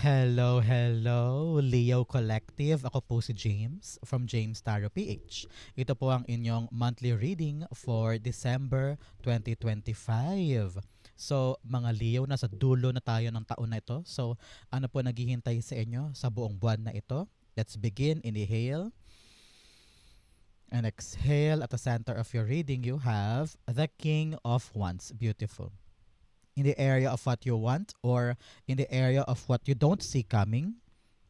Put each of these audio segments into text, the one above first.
Hello, hello, Leo Collective. Ako po si James from James Tarot PH. Ito po ang inyong monthly reading for December 2025. So, mga Leo, nasa dulo na tayo ng taon na ito. So, ano po naghihintay sa inyo sa buong buwan na ito? Let's begin. Inhale. And exhale. At the center of your reading, you have the King of Wands. Beautiful. In the area of what you want or in the area of what you don't see coming,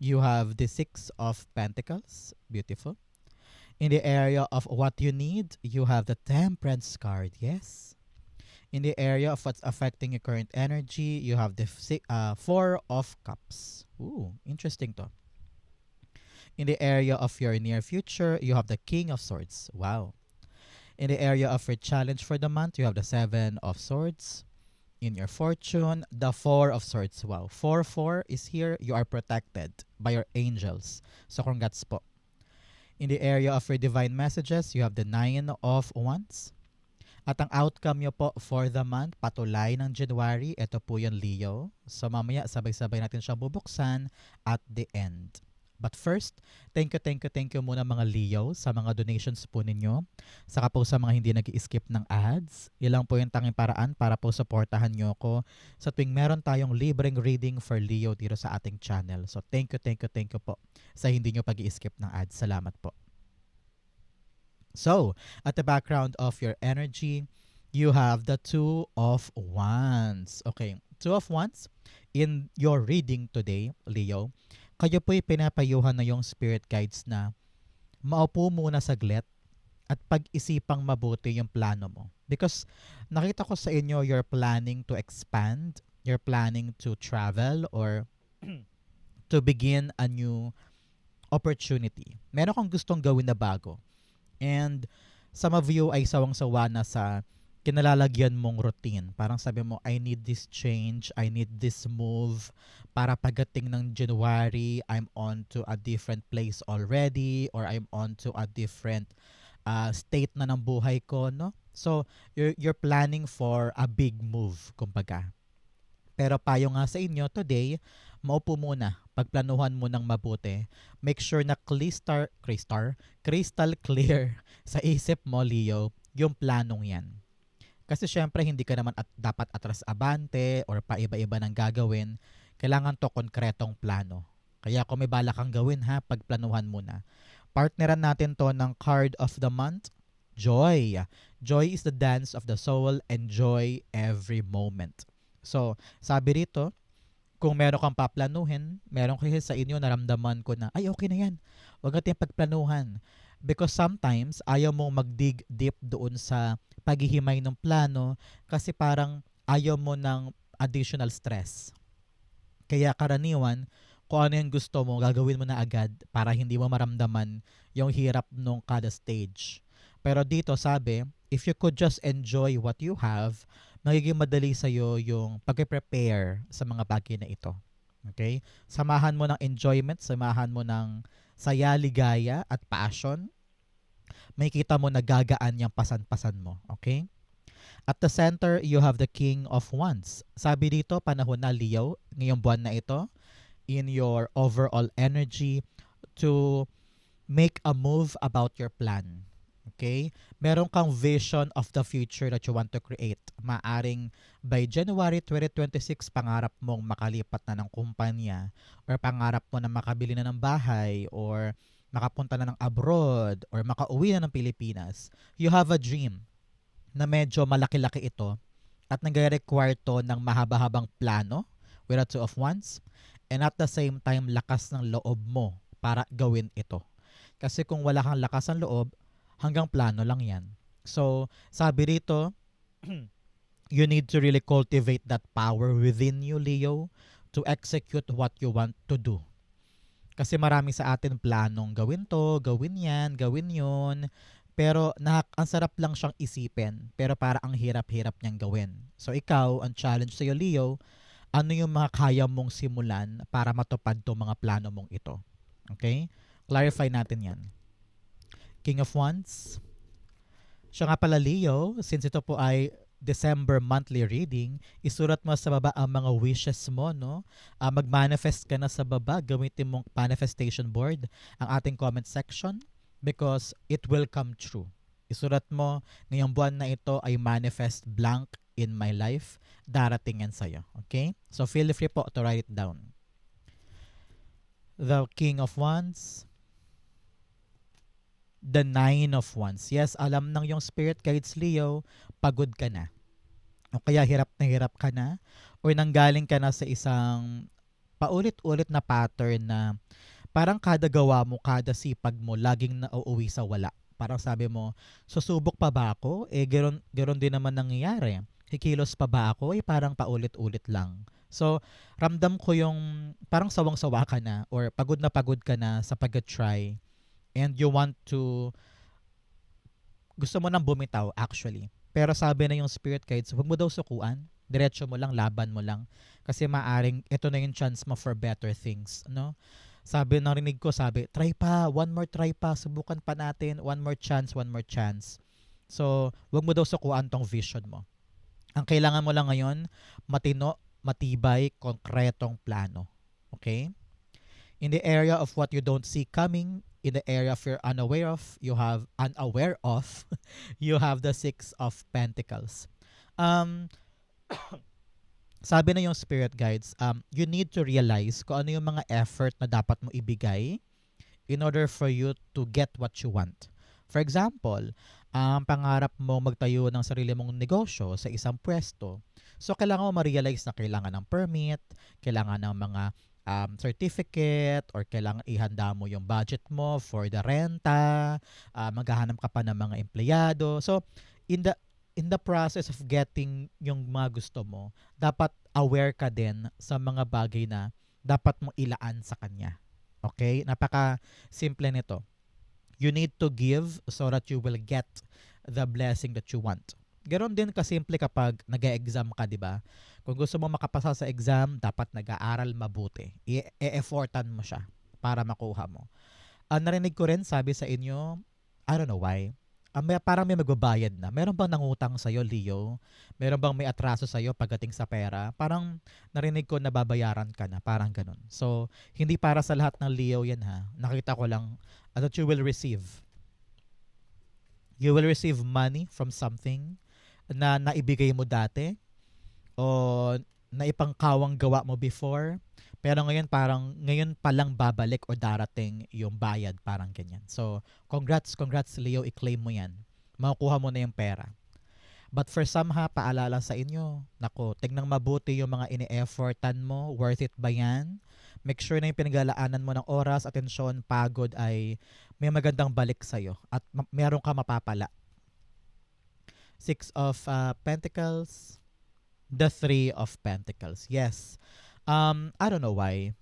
you have the Six of Pentacles. Beautiful. In the area of what you need, you have the Temperance card. Yes. In the area of what's affecting your current energy, you have the uh, Four of Cups. Ooh, interesting to. In the area of your near future, you have the King of Swords. Wow. In the area of your challenge for the month, you have the Seven of Swords in your fortune, the Four of Swords. Wow. 4-4 is here. You are protected by your angels. So, congrats po. In the area of your divine messages, you have the Nine of Wands. At ang outcome nyo po for the month, patulay ng January, ito po yung Leo. So mamaya sabay-sabay natin siyang bubuksan at the end. But first, thank you, thank you, thank you muna mga Leo sa mga donations po ninyo. Saka po sa mga hindi nag skip ng ads. Ilang po yung tanging paraan para po supportahan nyo ako sa tuwing meron tayong libreng reading for Leo dito sa ating channel. So thank you, thank you, thank you po sa hindi nyo pag skip ng ads. Salamat po. So, at the background of your energy, you have the Two of Wands. Okay, Two of Wands, in your reading today, Leo, kayo po'y pinapayuhan na yung spirit guides na maupo muna saglit at pag-isipang mabuti yung plano mo. Because nakita ko sa inyo, you're planning to expand, you're planning to travel or to begin a new opportunity. Meron kang gustong gawin na bago. And some of you ay sawang-sawa na sa kinalalagyan mong routine. Parang sabi mo, I need this change, I need this move. Para pagdating ng January, I'm on to a different place already or I'm on to a different uh, state na ng buhay ko, no? So, you're, you're planning for a big move, kumbaga. Pero payo nga sa inyo today, maupo muna, pagplanuhan mo ng mabuti. Make sure na crystal, crystal, crystal clear sa isip mo, Leo, yung planong yan. Kasi syempre hindi ka naman at dapat atras abante or paiba-iba ng gagawin. Kailangan to konkretong plano. Kaya kung may bala kang gawin ha, pagplanuhan muna. Partneran natin to ng card of the month, joy. Joy is the dance of the soul. Enjoy every moment. So, sabi rito, kung meron kang paplanuhin, meron kasi sa inyo naramdaman ko na, ay okay na yan. Huwag natin pagplanuhan. Because sometimes, ayaw mong mag-dig deep doon sa paghihimay ng plano kasi parang ayaw mo ng additional stress. Kaya karaniwan, kung ano yung gusto mo, gagawin mo na agad para hindi mo maramdaman yung hirap nung kada stage. Pero dito sabi, if you could just enjoy what you have, magiging madali sa'yo yung pag-prepare sa mga bagay na ito. Okay? Samahan mo ng enjoyment, samahan mo ng saya, ligaya, at passion makikita mo nagagaan yung pasan-pasan mo. Okay? At the center, you have the King of Wands. Sabi dito, panahon na Leo, ngayong buwan na ito, in your overall energy to make a move about your plan. Okay? Meron kang vision of the future that you want to create. Maaring by January 2026, pangarap mong makalipat na ng kumpanya or pangarap mo na makabili na ng bahay or makapunta na ng abroad or makauwi na ng Pilipinas, you have a dream na medyo malaki-laki ito at nag-require to ng mahaba-habang plano with a two of wands and at the same time lakas ng loob mo para gawin ito. Kasi kung wala kang lakas ng loob, hanggang plano lang yan. So, sabi rito, you need to really cultivate that power within you, Leo, to execute what you want to do. Kasi marami sa atin planong gawin to, gawin yan, gawin yun. Pero na, ang sarap lang siyang isipin. Pero para ang hirap-hirap niyang gawin. So ikaw, ang challenge sa'yo, Leo, ano yung mga kaya mong simulan para matupad to mga plano mong ito? Okay? Clarify natin yan. King of Wands. Siya nga pala, Leo, since ito po ay December monthly reading, isulat mo sa baba ang mga wishes mo, no? Ah, mag-manifest ka na sa baba, gamitin mong manifestation board ang ating comment section because it will come true. Isulat mo, ngayong buwan na ito ay manifest blank in my life, darating yan sa'yo. Okay? So feel free po to write it down. The King of Wands, the Nine of Wands. Yes, alam ng yung spirit guides Leo, pagod ka na. O kaya hirap na hirap ka na or nanggaling ka na sa isang paulit-ulit na pattern na parang kada gawa mo, kada sipag mo, laging nauuwi sa wala. Parang sabi mo, susubok pa ba ako? Eh, geron, geron din naman nangyayari. Kikilos pa ba ako? Eh, parang paulit-ulit lang. So, ramdam ko yung parang sawang-sawa ka na or pagod na pagod ka na sa pag-try and you want to gusto mo nang bumitaw actually. Pero sabi na yung spirit guides, huwag mo daw sukuan. Diretso mo lang, laban mo lang. Kasi maaring ito na yung chance mo for better things. No? Sabi, narinig ko, sabi, try pa, one more try pa, subukan pa natin, one more chance, one more chance. So, wag mo daw sukuan tong vision mo. Ang kailangan mo lang ngayon, matino, matibay, konkretong plano. Okay? In the area of what you don't see coming, in the area of you're unaware of, you have unaware of, you have the Six of Pentacles. Um, sabi na yung spirit guides, um, you need to realize kung ano yung mga effort na dapat mo ibigay in order for you to get what you want. For example, ang um, pangarap mo magtayo ng sarili mong negosyo sa isang pwesto. So, kailangan mo ma-realize na kailangan ng permit, kailangan ng mga um, certificate, or kailangan ihanda mo yung budget mo for the renta, uh, maghahanap ka pa ng mga empleyado. So, in the in the process of getting yung mga gusto mo, dapat aware ka din sa mga bagay na dapat mo ilaan sa kanya. Okay? Napaka simple nito. You need to give so that you will get the blessing that you want. Ganon din kasimple kapag nag-exam ka, di ba? Kung gusto mo makapasa sa exam, dapat nag-aaral mabuti. I-effortan mo siya para makuha mo. Ang narinig ko rin, sabi sa inyo, I don't know why, uh, may, parang may magbabayad na. Meron bang nangutang sa'yo, Leo? Meron bang may atraso sa'yo pagdating sa pera? Parang narinig ko na babayaran ka na. Parang ganun. So, hindi para sa lahat ng Leo yan ha. Nakita ko lang uh, that you will receive. You will receive money from something na naibigay mo dati o naipangkawang gawa mo before pero ngayon parang ngayon pa lang babalik o darating yung bayad parang ganyan. So, congrats, congrats Leo, i-claim mo 'yan. Makukuha mo na yung pera. But for some ha, paalala sa inyo, nako, tingnan mabuti yung mga ini-effortan mo, worth it ba yan? Make sure na yung pinaglalaanan mo ng oras, atensyon, pagod ay may magandang balik sa'yo at ma- meron ka mapapala. Six of uh, Pentacles, the Three of Pentacles. Yes, Um, I don't know why.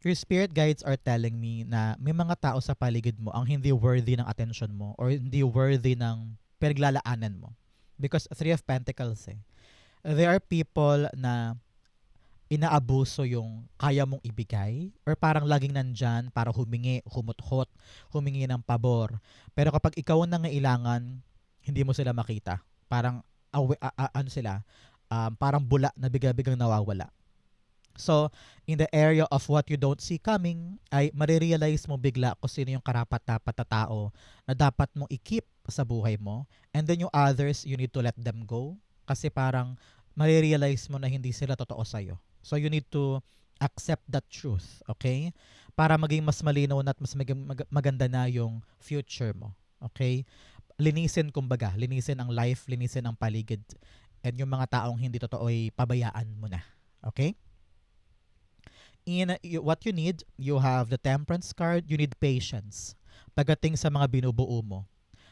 Your spirit guides are telling me na may mga tao sa paligid mo ang hindi worthy ng attention mo or hindi worthy ng pinaglalaanan mo. Because Three of Pentacles eh. There are people na inaabuso yung kaya mong ibigay or parang laging nandyan para humingi, humuthot, humingi ng pabor. Pero kapag ikaw ang nangailangan, hindi mo sila makita. Parang awe, a, a, ano sila, um, parang bula na bigla-biglang nawawala. So, in the area of what you don't see coming, ay marirealize mo bigla kung sino yung karapat-dapat na tao na dapat mong i-keep sa buhay mo. And then yung others, you need to let them go. Kasi parang marirealize mo na hindi sila totoo sa'yo. So, you need to accept that truth, okay? Para maging mas malinaw na at mas mag- maganda na yung future mo, okay? Linisin kumbaga, linisin ang life, linisin ang paligid. And yung mga taong hindi totoo ay pabayaan mo na, okay? in what you need, you have the temperance card, you need patience. Pagdating sa mga binubuo mo.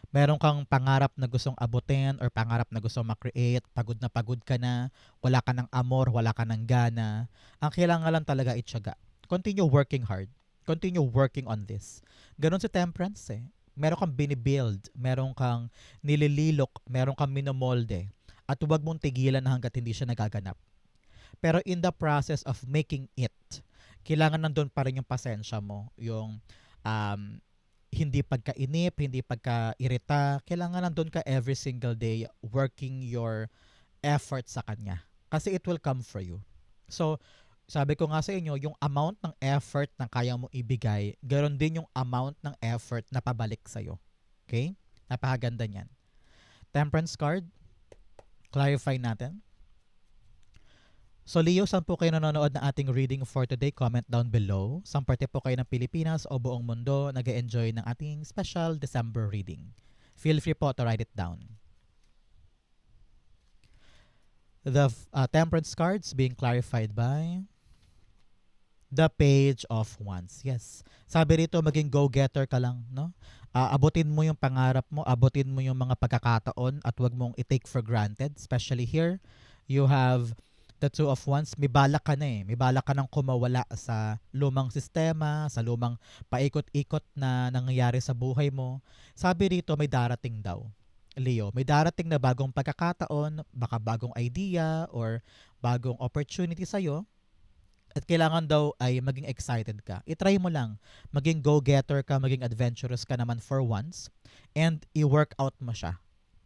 Meron kang pangarap na gustong abutin or pangarap na gustong makreate, pagod na pagod ka na, wala ka ng amor, wala ka ng gana. Ang kailangan lang talaga itsaga. Continue working hard. Continue working on this. Ganon sa temperance eh. Meron kang binibuild, meron kang nilililok, meron kang minomolde. At huwag mong tigilan na hanggat hindi siya nagaganap. Pero in the process of making it, kailangan nandun pa rin yung pasensya mo, yung um, hindi pagkainip, hindi pagkairita. Kailangan nandun ka every single day working your effort sa kanya. Kasi it will come for you. So, sabi ko nga sa inyo, yung amount ng effort na kaya mo ibigay, ganoon din yung amount ng effort na pabalik sa'yo. Okay? Napakaganda niyan. Temperance card, clarify natin. So Leo, saan po kayo nanonood ng ating reading for today? Comment down below. Saan parte po kayo ng Pilipinas o buong mundo nag enjoy ng ating special December reading? Feel free po to write it down. The uh, temperance cards being clarified by the page of wands. Yes. Sabi rito, maging go-getter ka lang, no? Uh, abutin mo yung pangarap mo, abutin mo yung mga pagkakataon at wag mong i-take for granted. Especially here, you have the two of wands. May balak ka na eh. May balak ka nang kumawala sa lumang sistema, sa lumang paikot-ikot na nangyayari sa buhay mo. Sabi rito, may darating daw. Leo, may darating na bagong pagkakataon, baka bagong idea or bagong opportunity sa'yo at kailangan daw ay maging excited ka. I-try mo lang. Maging go-getter ka, maging adventurous ka naman for once and i-work out mo siya.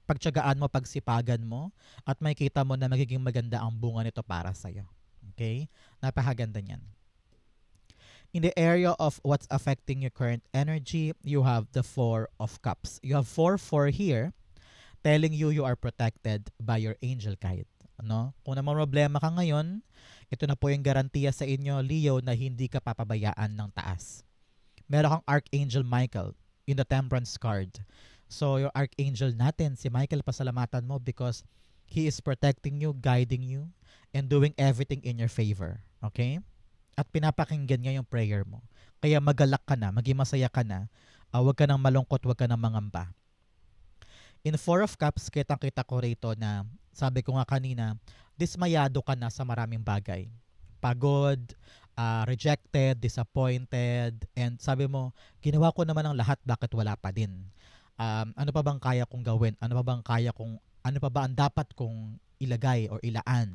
Pagtsagaan mo, pagsipagan mo at makikita mo na magiging maganda ang bunga nito para sa'yo. Okay? Napakaganda niyan. In the area of what's affecting your current energy, you have the Four of Cups. You have 4-4 here telling you you are protected by your angel guide. Ano? Kung naman problema ka ngayon, ito na po yung garantiya sa inyo, Leo, na hindi ka papabayaan ng taas. Meron kang Archangel Michael in the Temperance card. So, your Archangel natin, si Michael, pasalamatan mo because he is protecting you, guiding you, and doing everything in your favor. Okay? At pinapakinggan niya yung prayer mo. Kaya magalak ka na, maging masaya ka na, uh, huwag ka nang malungkot, huwag ka nang mangamba. In Four of Cups, kitang-kita ko rito na, sabi ko nga kanina, dismayado ka na sa maraming bagay. Pagod, uh, rejected, disappointed, and sabi mo, ginawa ko naman ang lahat, bakit wala pa din? Um, ano pa bang kaya kong gawin? Ano pa bang kaya kong, ano pa ba ang dapat kong ilagay or ilaan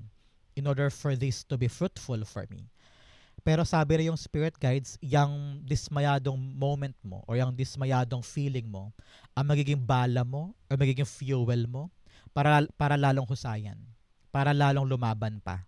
in order for this to be fruitful for me? Pero sabi rin yung spirit guides, yung dismayadong moment mo or yung dismayadong feeling mo, ang magiging bala mo or magiging fuel mo para, para lalong husayan para lalong lumaban pa.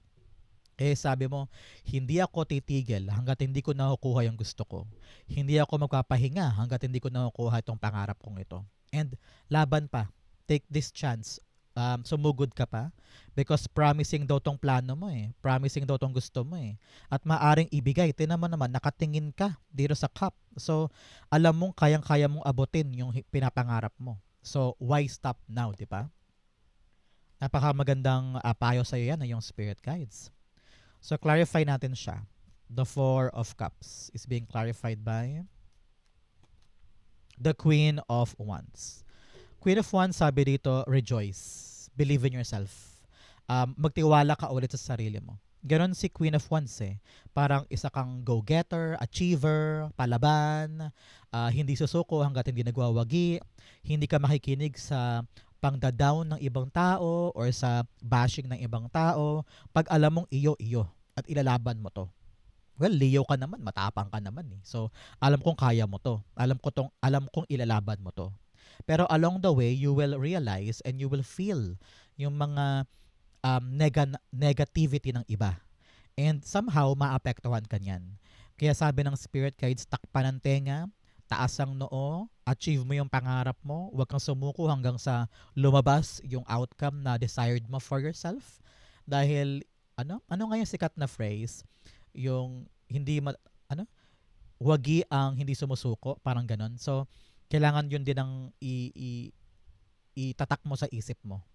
Eh sabi mo, hindi ako titigil hanggat hindi ko nakukuha yung gusto ko. Hindi ako magpapahinga hanggat hindi ko nakukuha itong pangarap kong ito. And laban pa. Take this chance. Um, sumugod ka pa because promising daw tong plano mo eh. Promising daw tong gusto mo eh. At maaring ibigay. Tinan mo naman, nakatingin ka dito sa cup. So, alam mong kayang-kaya mong abutin yung pinapangarap mo. So, why stop now, di ba? Napaka magandang uh, payo sa iyo yan na yung spirit guides. So clarify natin siya. The Four of Cups is being clarified by the Queen of Wands. Queen of Wands sabi dito, rejoice. Believe in yourself. Um, magtiwala ka ulit sa sarili mo. Ganon si Queen of Wands eh. Parang isa kang go-getter, achiever, palaban, uh, hindi susuko hanggat hindi nagwawagi, hindi ka makikinig sa pangda-down ng ibang tao or sa bashing ng ibang tao pag alam mong iyo iyo at ilalaban mo to. Well, Leo ka naman, matapang ka naman eh. So, alam kong kaya mo to. Alam ko tong alam kong ilalaban mo to. Pero along the way, you will realize and you will feel yung mga um, neg- negativity ng iba. And somehow, maapektuhan ka niyan. Kaya sabi ng spirit guides, takpan ng tenga, taas ang noo, achieve mo yung pangarap mo, huwag kang sumuko hanggang sa lumabas yung outcome na desired mo for yourself. Dahil, ano? Ano nga yung sikat na phrase? Yung hindi, ma- ano? Wagi ang hindi sumusuko, parang ganon. So, kailangan yun din ang i- i- itatak mo sa isip mo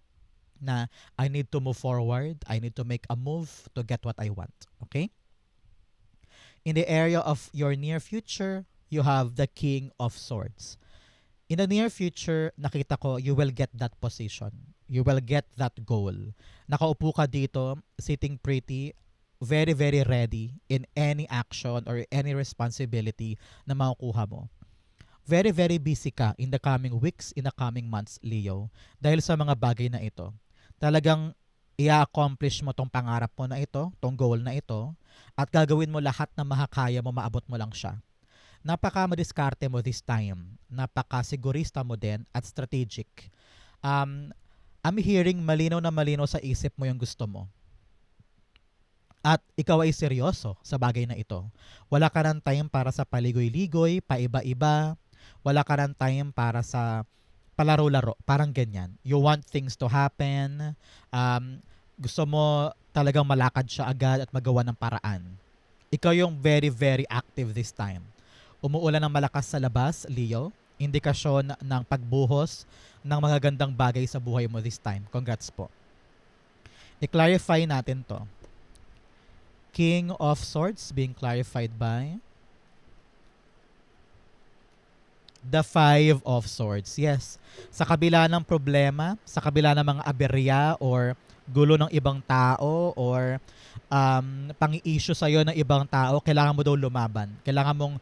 na I need to move forward, I need to make a move to get what I want. Okay? In the area of your near future, you have the King of Swords. In the near future, nakita ko, you will get that position. You will get that goal. Nakaupo ka dito, sitting pretty, very, very ready in any action or any responsibility na makukuha mo. Very, very busy ka in the coming weeks, in the coming months, Leo, dahil sa mga bagay na ito. Talagang i-accomplish mo tong pangarap mo na ito, tong goal na ito, at gagawin mo lahat na makakaya mo, maabot mo lang siya napaka madiskarte mo this time. Napaka sigurista mo din at strategic. Um, I'm hearing malinaw na malinaw sa isip mo yung gusto mo. At ikaw ay seryoso sa bagay na ito. Wala ka ng time para sa paligoy-ligoy, paiba-iba. Wala ka ng time para sa palaro-laro. Parang ganyan. You want things to happen. Um, gusto mo talagang malakad siya agad at magawa ng paraan. Ikaw yung very, very active this time. Umuulan ng malakas sa labas, Leo. Indikasyon ng pagbuhos ng mga gandang bagay sa buhay mo this time. Congrats po. I-clarify natin to. King of Swords being clarified by the Five of Swords. Yes. Sa kabila ng problema, sa kabila ng mga aberya or gulo ng ibang tao or um, pang-issue sa'yo ng ibang tao, kailangan mo daw lumaban. Kailangan mong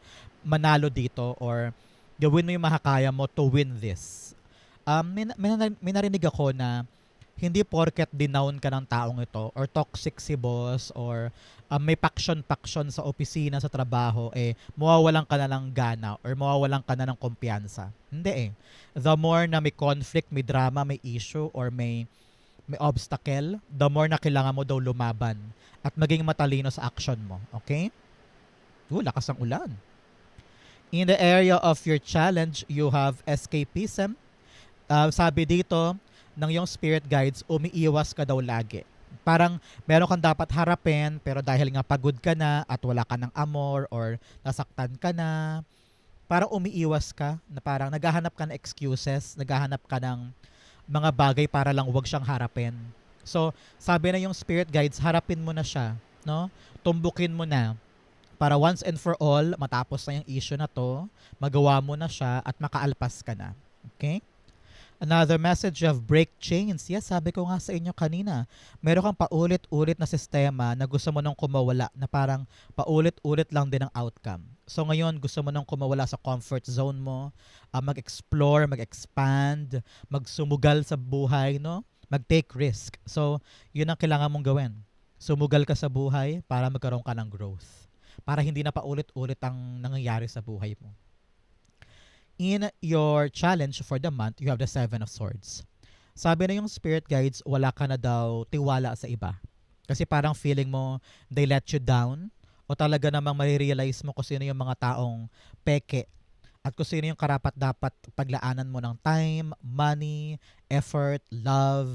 manalo dito or gawin mo yung makakaya mo to win this. Um, may, may, may narinig ako na hindi porket dinown ka ng taong ito or toxic si boss or um, may paksyon-paksyon sa opisina, sa trabaho, eh, mawawalan ka na ng gana or mawawalan ka na ng kumpiyansa. Hindi eh. The more na may conflict, may drama, may issue, or may may obstacle, the more na kailangan mo daw lumaban at maging matalino sa action mo. Okay? Uh, lakas ang ulan. In the area of your challenge, you have escapism. Uh, sabi dito, ng yung spirit guides, umiiwas ka daw lagi. Parang meron kang dapat harapin, pero dahil nga pagod ka na at wala ka ng amor or nasaktan ka na, parang umiiwas ka, na parang naghahanap ka ng excuses, naghahanap ka ng mga bagay para lang wag siyang harapin. So, sabi na yung spirit guides, harapin mo na siya, no? Tumbukin mo na para once and for all, matapos na yung issue na to, magawa mo na siya at makaalpas ka na. Okay? Another message of break chains. Yes, sabi ko nga sa inyo kanina, meron kang paulit-ulit na sistema na gusto mo nang kumawala na parang paulit-ulit lang din ang outcome. So ngayon, gusto mo nang kumawala sa comfort zone mo, uh, mag-explore, mag-expand, magsumugal sa buhay, no? Mag-take risk. So, yun ang kailangan mong gawin. Sumugal ka sa buhay para magkaroon ka ng growth para hindi na paulit-ulit ang nangyayari sa buhay mo. In your challenge for the month, you have the Seven of Swords. Sabi na yung spirit guides, wala ka na daw tiwala sa iba. Kasi parang feeling mo, they let you down, o talaga namang marirealize mo kung sino yung mga taong peke at kung sino yung karapat dapat paglaanan mo ng time, money, effort, love,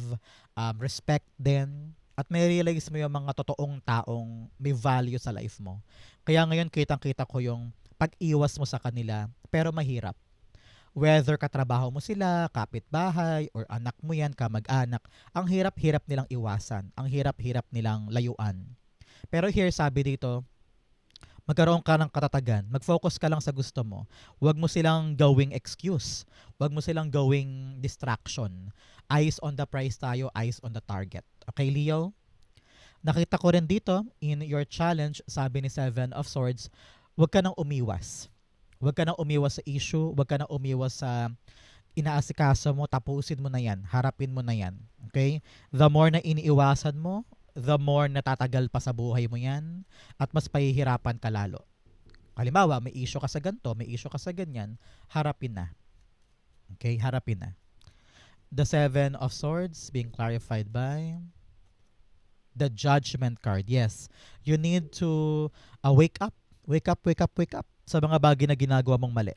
um, respect din. At may realize mo yung mga totoong taong may value sa life mo. Kaya ngayon kitang-kita ko yung pag-iwas mo sa kanila pero mahirap. Whether katrabaho mo sila, kapitbahay, or anak mo yan, kamag-anak, ang hirap-hirap nilang iwasan. Ang hirap-hirap nilang layuan. Pero here sabi dito, magkaroon ka ng katatagan. Mag-focus ka lang sa gusto mo. Huwag mo silang gawing excuse. Huwag mo silang gawing distraction. Eyes on the prize tayo, eyes on the target. Okay, Leo? Nakita ko rin dito in your challenge, sabi ni Seven of Swords, huwag ka nang umiwas. Huwag ka nang umiwas sa issue, huwag ka nang umiwas sa inaasikaso mo, tapusin mo na yan, harapin mo na yan. Okay? The more na iniiwasan mo, the more natatagal pa sa buhay mo yan at mas pahihirapan ka lalo. Halimbawa, may issue ka sa ganito, may issue ka sa ganyan, harapin na. Okay? Harapin na. The Seven of Swords being clarified by the judgment card. Yes. You need to uh, wake up. Wake up, wake up, wake up sa mga bagay na ginagawa mong mali.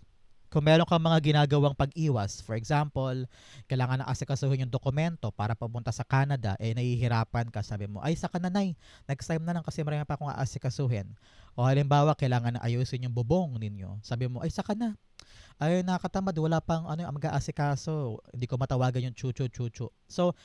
Kung meron kang mga ginagawang pag-iwas, for example, kailangan na asikasuhin yung dokumento para papunta sa Canada, eh nahihirapan ka, sabi mo, ay sa kananay, next time na lang kasi marami pa akong aasikasuhin. O halimbawa, kailangan na ayusin yung bubong ninyo. Sabi mo, ay saka na. Ay nakatamad, wala pang ano, mag-aasikaso. Hindi ko matawagan yung chuchu-chuchu. So,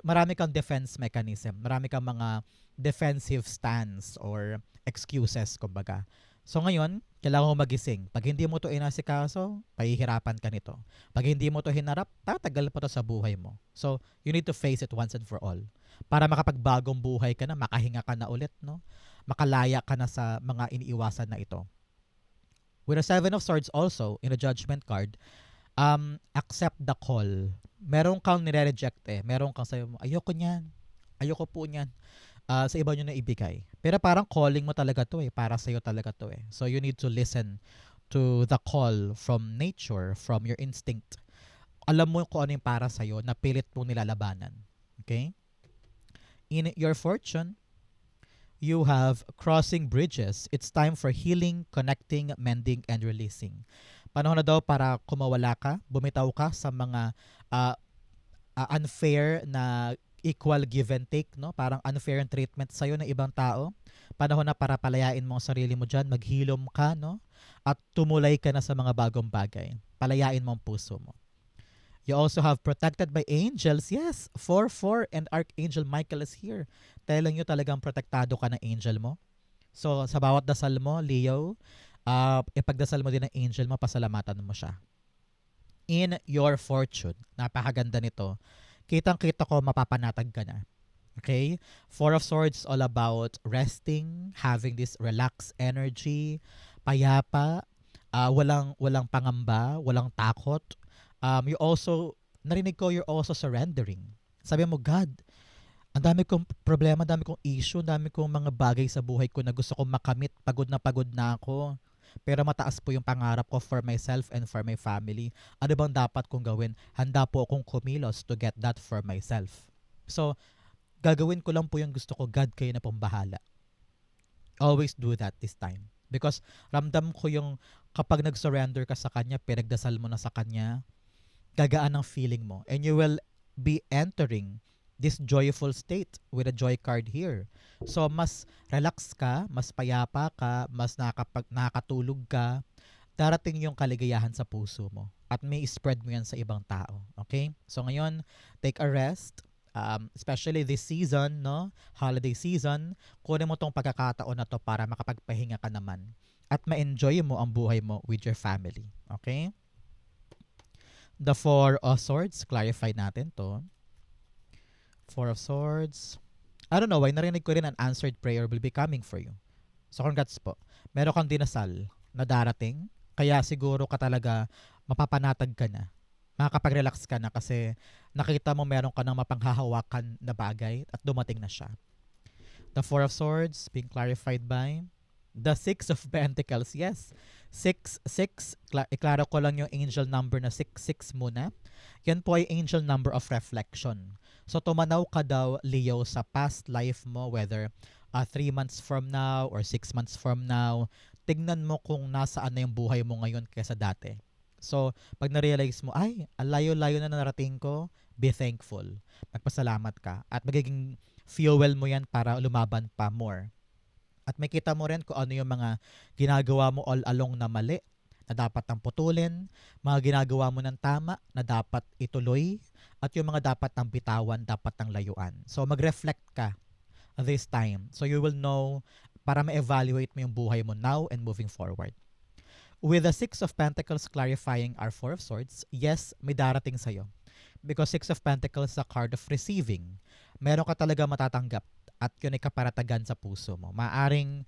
marami kang defense mechanism. Marami kang mga defensive stance or excuses, kumbaga. So ngayon, kailangan mo magising. Pag hindi mo to inasikaso, pahihirapan ka nito. Pag hindi mo to hinarap, tatagal pa to sa buhay mo. So, you need to face it once and for all. Para makapagbagong buhay ka na, makahinga ka na ulit, no? Makalaya ka na sa mga iniiwasan na ito. With a Seven of Swords also, in a Judgment card, um, accept the call. Meron kang nire-reject eh. Meron kang sayo ayoko niyan. Ayoko po niyan uh, sa iba nyo na ibigay. Pero parang calling mo talaga to eh. Para sa'yo talaga to eh. So you need to listen to the call from nature, from your instinct. Alam mo kung ano yung para sa'yo na pilit mong nilalabanan. Okay? In your fortune, you have crossing bridges. It's time for healing, connecting, mending, and releasing. Panahon na daw para kumawala ka, bumitaw ka sa mga ah, ah, unfair na equal give and take, no? Parang unfair ang treatment sa'yo ng ibang tao. Panahon na para palayain mo ang sarili mo dyan, maghilom ka, no? At tumulay ka na sa mga bagong bagay. Palayain mo ang puso mo. You also have protected by angels. Yes, 4-4 and Archangel Michael is here. Telling you talagang protektado ka ng angel mo. So, sa bawat dasal mo, Leo, uh, ipagdasal mo din ng angel mo, pasalamatan mo siya. In your fortune, napakaganda nito. Kitang-kita ko, mapapanatag ka na. Okay? Four of Swords all about resting, having this relaxed energy, payapa, ah, walang walang pangamba, walang takot. Um, you also, narinig ko, you're also surrendering. Sabi mo, God, ang dami kong problema, ang dami kong issue, ang dami kong mga bagay sa buhay ko na gusto kong makamit. Pagod na pagod na ako. Pero mataas po yung pangarap ko for myself and for my family. Ano bang dapat kong gawin? Handa po akong kumilos to get that for myself. So, gagawin ko lang po yung gusto ko. God, kayo na pong bahala. Always do that this time. Because ramdam ko yung kapag nag-surrender ka sa Kanya, pinagdasal mo na sa Kanya, gagaan ang feeling mo. And you will be entering this joyful state with a joy card here. So, mas relax ka, mas payapa ka, mas nakapag, nakakatulog ka, darating yung kaligayahan sa puso mo. At may spread mo yan sa ibang tao. Okay? So, ngayon, take a rest. Um, especially this season, no? Holiday season, kunin mo tong pagkakataon na to para makapagpahinga ka naman at ma-enjoy mo ang buhay mo with your family. Okay? The Four of Swords, clarify natin to. Four of Swords. I don't know why, narinig ko rin an answered prayer will be coming for you. So congrats po. Meron kang dinasal na darating, kaya siguro ka talaga mapapanatag ka na. Makakapag-relax ka na kasi nakita mo meron ka ng mapanghahawakan na bagay at dumating na siya. The Four of Swords being clarified by the Six of Pentacles. Yes, 6, 6. Kla- iklaro ko lang yung angel number na 6, 6 muna. Yan po ay angel number of reflection. So tumanaw ka daw, Leo, sa past life mo, whether 3 months from now or 6 months from now, tignan mo kung nasaan na yung buhay mo ngayon kaysa dati. So, pag na-realize mo, ay, ang layo-layo na narating ko, be thankful. Magpasalamat ka. At magiging fuel mo yan para lumaban pa more. At makita mo rin kung ano yung mga ginagawa mo all along na mali, na dapat nang putulin, mga ginagawa mo ng tama, na dapat ituloy, at yung mga dapat nang bitawan, dapat nang layuan. So, mag-reflect ka this time. So, you will know para ma-evaluate mo yung buhay mo now and moving forward. With the Six of Pentacles clarifying our Four of Swords, yes, may darating sa'yo. Because Six of Pentacles is a card of receiving. Meron ka talaga matatanggap at yun ay kaparatagan sa puso mo. Maaring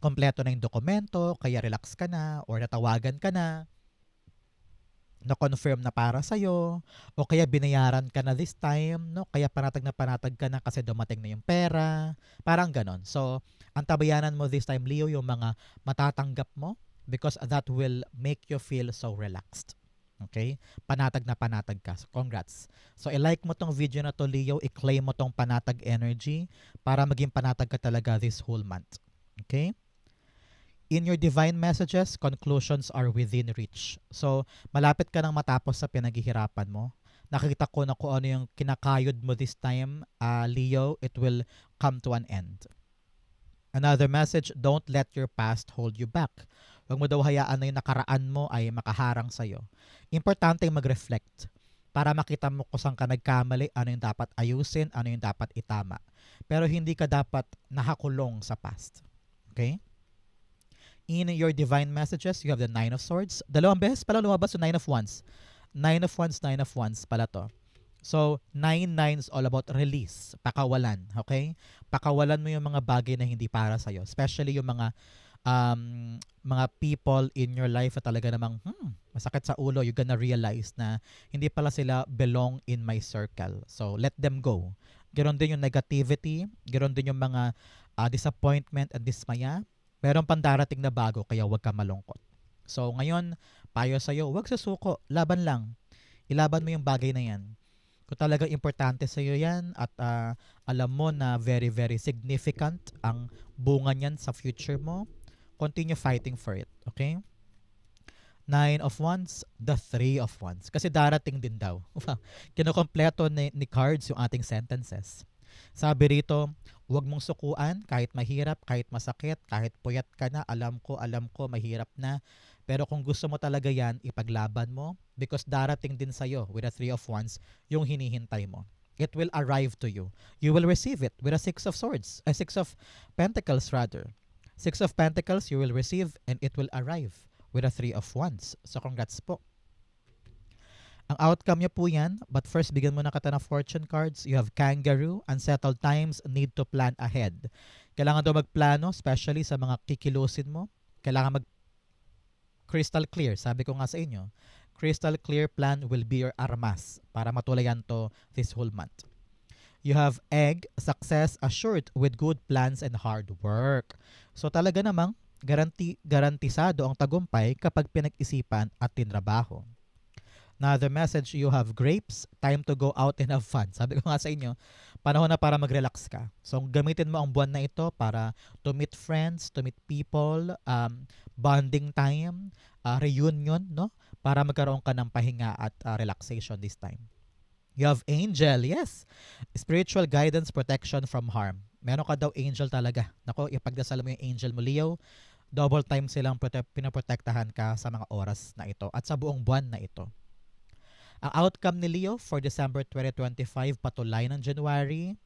kompleto na yung dokumento, kaya relax ka na, or natawagan ka na, na-confirm na para sa'yo, o kaya binayaran ka na this time, no? kaya panatag na panatag ka na kasi dumating na yung pera, parang ganon. So, ang tabayanan mo this time, Leo, yung mga matatanggap mo because that will make you feel so relaxed. Okay? Panatag na panatag ka. So, congrats. So, i-like mo tong video na to, Leo. I-claim mo tong panatag energy para maging panatag ka talaga this whole month. Okay? In your divine messages, conclusions are within reach. So, malapit ka nang matapos sa pinaghihirapan mo. Nakita ko na kung ano yung kinakayod mo this time, uh, Leo, it will come to an end. Another message, don't let your past hold you back. Huwag mo daw hayaan na yung nakaraan mo ay makaharang sa'yo. Importante mag-reflect para makita mo kung saan ka nagkamali, ano yung dapat ayusin, ano yung dapat itama. Pero hindi ka dapat nakakulong sa past. Okay? In your divine messages, you have the Nine of Swords. Dalawang beses pala lumabas yung Nine of Wands. Nine of Wands, Nine of Wands pala to. So, nine nines all about release, pakawalan, okay? Pakawalan mo yung mga bagay na hindi para sa'yo. Especially yung mga um, mga people in your life na talaga namang, hmm, masakit sa ulo, you're gonna realize na hindi pala sila belong in my circle. So, let them go. Ganon din yung negativity, ganon din yung mga uh, disappointment and dismaya. Meron pang darating na bago kaya huwag ka malungkot. So ngayon, payo sa'yo, huwag susuko, laban lang. Ilaban mo yung bagay na yan. Kung talagang importante sa'yo yan at ah, alam mo na very very significant ang bunga niyan sa future mo, continue fighting for it. Okay? Nine of Wands, the Three of Wands. Kasi darating din daw. Kinukompleto ni, ni cards yung ating sentences. Sabi rito, huwag mong sukuan kahit mahirap, kahit masakit, kahit puyat ka na, alam ko, alam ko, mahirap na. Pero kung gusto mo talaga yan, ipaglaban mo because darating din sa'yo with a Three of Wands yung hinihintay mo. It will arrive to you. You will receive it with a Six of Swords, a Six of Pentacles rather. Six of Pentacles you will receive and it will arrive with a Three of Wands. So congrats po. Ang outcome niya po yan, but first bigyan mo na kita ng fortune cards. You have kangaroo, unsettled times, need to plan ahead. Kailangan daw magplano, especially sa mga kikilusin mo. Kailangan mag crystal clear. Sabi ko nga sa inyo, crystal clear plan will be your armas para matulayan to this whole month. You have egg, success assured with good plans and hard work. So talaga namang garanti garantisado ang tagumpay kapag pinag-isipan at tinrabaho. Now, the message you have grapes, time to go out and have fun. Sabi ko nga sa inyo, panahon na para mag-relax ka. So, gamitin mo ang buwan na ito para to meet friends, to meet people, um, bonding time, uh, reunion, no? Para magkaroon ka ng pahinga at uh, relaxation this time. You have angel, yes. Spiritual guidance, protection from harm. Meron ka daw angel talaga. Nako, ipagdasal mo yung angel mo, Leo. Double time silang prote- pinoprotektahan ka sa mga oras na ito at sa buong buwan na ito. Ang outcome ni Leo for December 2025 patulay ng January,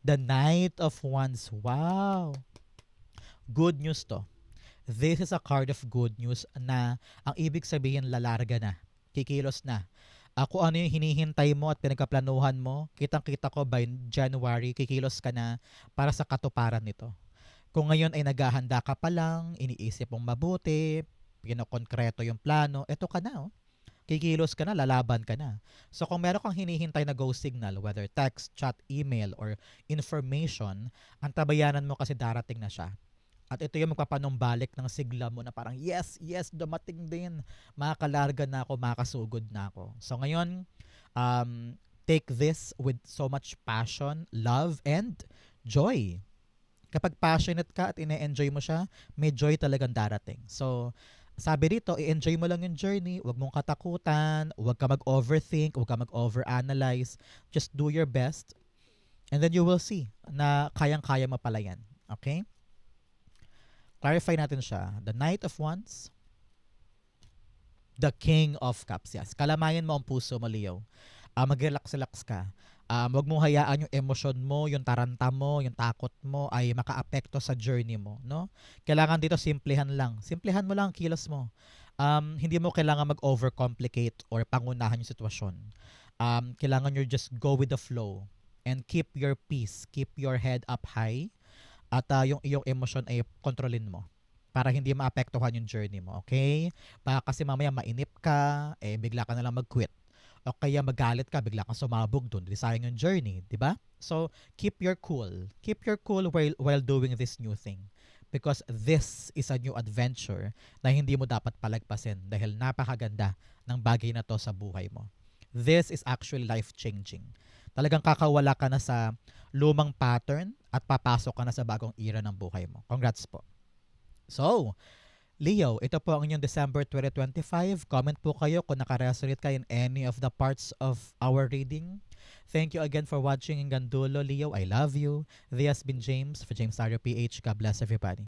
the Knight of Wands. Wow! Good news to. This is a card of good news na ang ibig sabihin lalarga na, kikilos na. Ako ano yung hinihintay mo at pinagkaplanuhan mo, kitang-kita ko by January, kikilos ka na para sa katuparan nito. Kung ngayon ay naghahanda ka pa lang, iniisip mong mabuti, pinokonkreto yung plano, eto ka na oh kikilos ka na, lalaban ka na. So kung meron kang hinihintay na go signal, whether text, chat, email, or information, ang tabayanan mo kasi darating na siya. At ito yung magpapanumbalik ng sigla mo na parang, yes, yes, dumating din. Makakalarga na ako, makakasugod na ako. So ngayon, um, take this with so much passion, love, and joy. Kapag passionate ka at ine-enjoy mo siya, may joy talagang darating. So, sabi dito, i-enjoy mo lang yung journey, huwag mong katakutan, huwag ka mag-overthink, huwag ka mag-overanalyze. Just do your best. And then you will see na kayang-kaya mo yan. Okay? Clarify natin siya. The Knight of Wands, the King of Cups. Yes. Kalamayan mo ang puso mo, Leo. Uh, mag-relax-relax ka. Um, huwag mong hayaan yung emosyon mo, yung taranta mo, yung takot mo ay makaapekto sa journey mo, no? Kailangan dito simplehan lang. Simplehan mo lang ang kilos mo. Um, hindi mo kailangan mag-overcomplicate or pangunahan yung sitwasyon. Um, kailangan you just go with the flow and keep your peace, keep your head up high at uh, yung iyong emosyon ay kontrolin mo para hindi maapektuhan yung journey mo, okay? Baka kasi mamaya mainip ka, eh bigla ka na lang mag-quit o kaya magalit ka, bigla kang sumabog doon, di sayang yung journey, di ba? So, keep your cool. Keep your cool while, while doing this new thing. Because this is a new adventure na hindi mo dapat palagpasin dahil napakaganda ng bagay na to sa buhay mo. This is actually life-changing. Talagang kakawala ka na sa lumang pattern at papasok ka na sa bagong era ng buhay mo. Congrats po. So, Leo, ito po ang inyong December 2025. Comment po kayo kung nakaresonate kayo in any of the parts of our reading. Thank you again for watching hanggang dulo, Leo. I love you. This has been James for James Ario PH. God bless everybody.